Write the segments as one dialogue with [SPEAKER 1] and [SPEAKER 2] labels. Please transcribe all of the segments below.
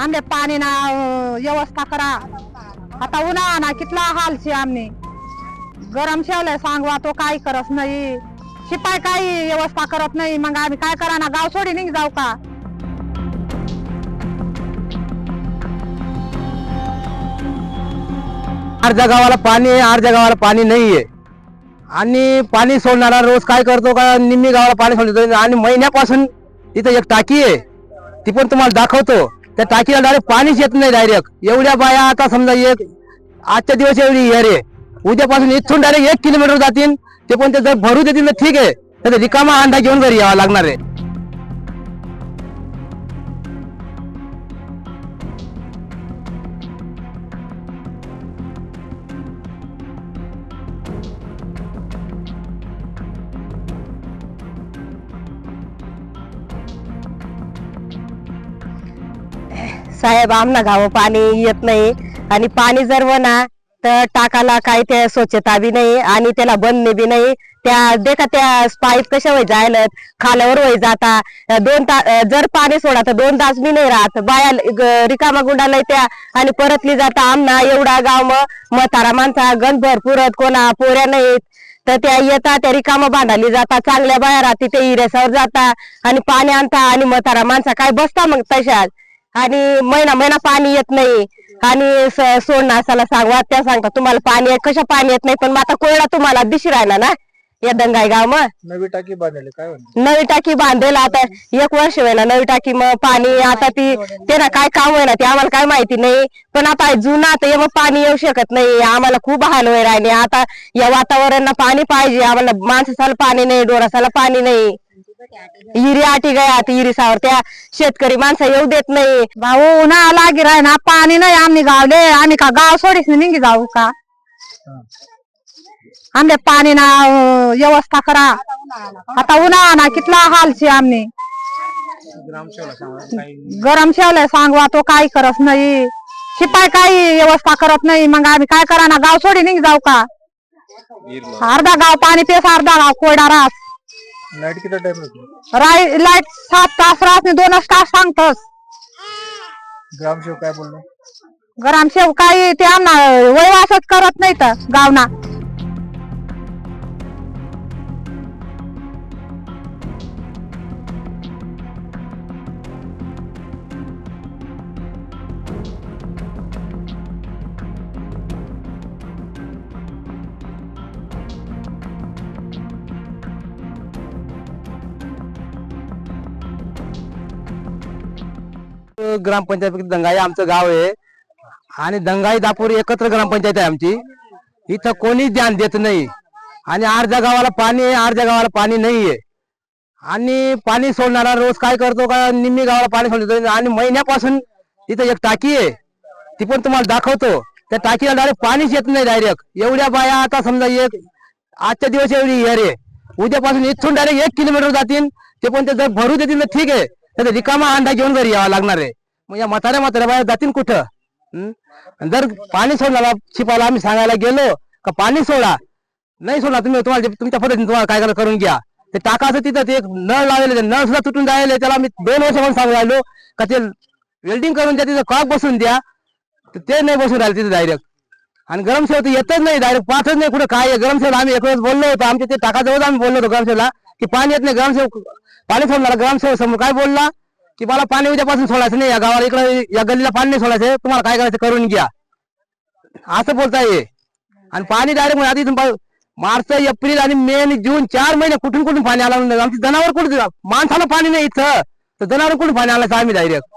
[SPEAKER 1] आमले पाणी ना व्यवस्था करा. आता उन्हा ना कितला हाल शे आमने. गरम शेवले सांगवा तो काही करत नाही. शिपाय काही व्यवस्था करत नाही. मग आम्ही काय करा ना गाव सोडी निघ जाऊ का?
[SPEAKER 2] अर्ध्या गावाला पाणी आहे अर्ध्या गावाला पाणी नाहीये. आणि पाणी सोडणारा रोज काय करतो का निम्मी गावाला पाणी सोडतो. आणि महिन्यापासून इथं एक टाकी आहे. ती पण तुम्हाला दाखवतो. त्या टाकीला डायरेक्ट पाणीच येत नाही डायरेक्ट एवढ्या बाया आता समजा एक आजच्या दिवस एवढी हेर उद्यापासून इथून डायरेक्ट एक किलोमीटर जातील. ते पण ते जर भरू देतील तर ठीक आहे. तर रिकामा अंडा घेऊन घरी यावं लागणार आहे.
[SPEAKER 3] साहेब आमना गाव पाणी येत नाही. आणि पाणी जर ना तर टाकाला काही ते स्वच्छता बी नाही आणि त्याला बंद बी नाही. त्या देखा त्या पाईप कशा वय जायला खाल्यावर वय जाता. दोन तास जर पाणी सोडा तर दोन तास बी नाही राहत. बाया रिकामा गुंडाला त्या आणि परतली जाता. आमना एवढा गाव मग म्हातारा माणसा गण भरपूर कोणा पोऱ्या नाहीत. तर त्या येतात त्या रिकामा बांधाली जातात चांगल्या बाया राहते ते इरेसावर जाता. आणि पाणी आणता आणि म्हातारा माणसा काय बसता मग तशाच आणि महिना महिना पाणी येत नाही. आणि सोडणं असाला सांगवा त्या सांगता तुम्हाला पाणी आहे कशा पाणी येत नाही पण मग आता कोयडा तुम्हाला दिशी राहिला ना या दंगाई गाव मग.
[SPEAKER 4] नवी टाकी बांधलेली काय
[SPEAKER 3] नवी टाकी बांधेल आता एक वर्ष व्हायला नवी टाकी मग पाणी आता ती त्याला काय काम होईना ते आम्हाला काय माहिती नाही पण आता जुना आता मग पाणी येऊ शकत नाही आम्हाला खूप हाल होय राहिले आता या वातावरणाला पाणी पाहिजे आम्हाला माणसाला पाणी नाही डोरासाला पाणी नाही. हिरी आटी गया हिरीसावर त्या शेतकरी माणसं येऊ देत नाही.
[SPEAKER 1] भाऊ उन्हाळा लागी राह ना पाणी नाही आम्ही गावले. आम्ही का गाव सोडीस निघी जाऊ का? आमले पाणी ना अं, व्यवस्था करा. आता उन्हाळा ना कितला हाल शे आमने
[SPEAKER 4] ग्रामसेवला सांगा काही
[SPEAKER 1] गरम शेवले सांगवा तो काही करत नाही. शिपाय काही व्यवस्था करत नाही. मग आम्ही काय करा ना गाव सोडी निघ जाऊ का? अर्धा गाव पाणी पेस अर्धा गाव कोरडा रास.
[SPEAKER 4] लाइट किती टाइम होती?
[SPEAKER 1] राय लाइट सात तास राहत नाही दोनच तास सांगतोस.
[SPEAKER 4] ग्रामसेवक काय बोललो?
[SPEAKER 1] गरम शेव काही ते आम्हाला वयवासच करत नाही तर गावना.
[SPEAKER 2] ग्रामपंचायत दंगाई आमचं गाव आहे. आणि दंगाई दापूर एकत्र ग्रामपंचायत आहे आमची. इथं कोणी ध्यान देत नाही. आणि अर्ध्या गावाला पाणी आहे अर्ध्या गावाला पाणी नाहीये. आणि पाणी सोडणारा रोज काय करतो का निम्मी गावाला पाणी सोडतो. आणि महिन्यापासून इथं एक टाकी आहे. ती पण तुम्हाला दाखवतो. त्या टाकीला डायरेक्ट पाणीच येत नाही डायरेक्ट एवढ्या बाया आता समजा एक आजच्या दिवस एवढी हेर आहे उद्यापासून इथून डायरेक्ट एक किलोमीटर जातील. ते पण ते जर भरू देतील तर ठीक आहे. तर रिकामा अंडा घेऊन घरी यावा लागणार आहे. मग या म्हाताऱ्या म्हाताऱ्या बाया जातील कुठं? जर पाणी सोडला शिपायला आम्ही सांगायला गेलो का पाणी सोडा. नाही सोडा तुम्ही तुम्हाला तुमच्या पद्धतीने तुम्हाला काय करायचं करून घ्या. ते टाकाचं तिथं ते एक नळ लावलेलं ते नळ सुद्धा तुटून जायला त्याला आम्ही दोन वर्ष म्हणून सांगू राहिलो का ते वेल्डिंग करून द्या तिथं कॉक बसून द्या. तर ते नाही बसून राहिले तिथे डायरेक्ट आणि गरमसेव तर येतच नाही डायरेक्ट पाहतच नाही कुठं काय आहे? गरमसेवला आम्ही एक वेळेस बोललो होतो आमच्या ते टाकाजवळ आम्ही बोललो होतो गरमसेवला की पाणी येत नाही ग्रामसेवक पाणी सोडणार ग्रामसेवक समोर काय बोलला? की मला पाणी उद्यापासून सोडायचं नाही या गावाला इकडे या गल्लीला पाणी नाही सोडायचं तुम्हाला काय करायचं करून घ्या. असं बोलता ये आणि पाणी डायरेक्ट आधी मार्च एप्रिल आणि मे आणि जून चार महिने कुठून कुठून पाणी आला नाही. आमची जनावर कुठे माणसाला पाणी नाही इथं. तर जनावर कुठून पाणी आलं आम्ही डायरेक्ट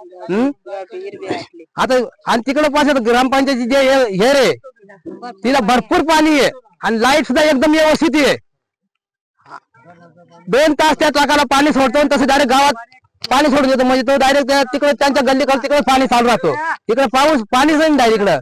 [SPEAKER 2] आता आणि तिकडं पासून ग्रामपंचायती जे हे हे रे तिला भरपूर पाणी आहे. आणि लाइट सुद्धा एकदम व्यवस्थित आहे. दोन तास त्या टाकाला पाणी सोडतो आणि तसं डायरेक्ट गावात पाणी सोडून देतो. म्हणजे तो डायरेक्ट तिकडे त्यांच्या गल्लीकडे तिकडे पाणी चालू राहतो. तिकडे पाऊस पाणीच नाही डायरेक्ट इकडं.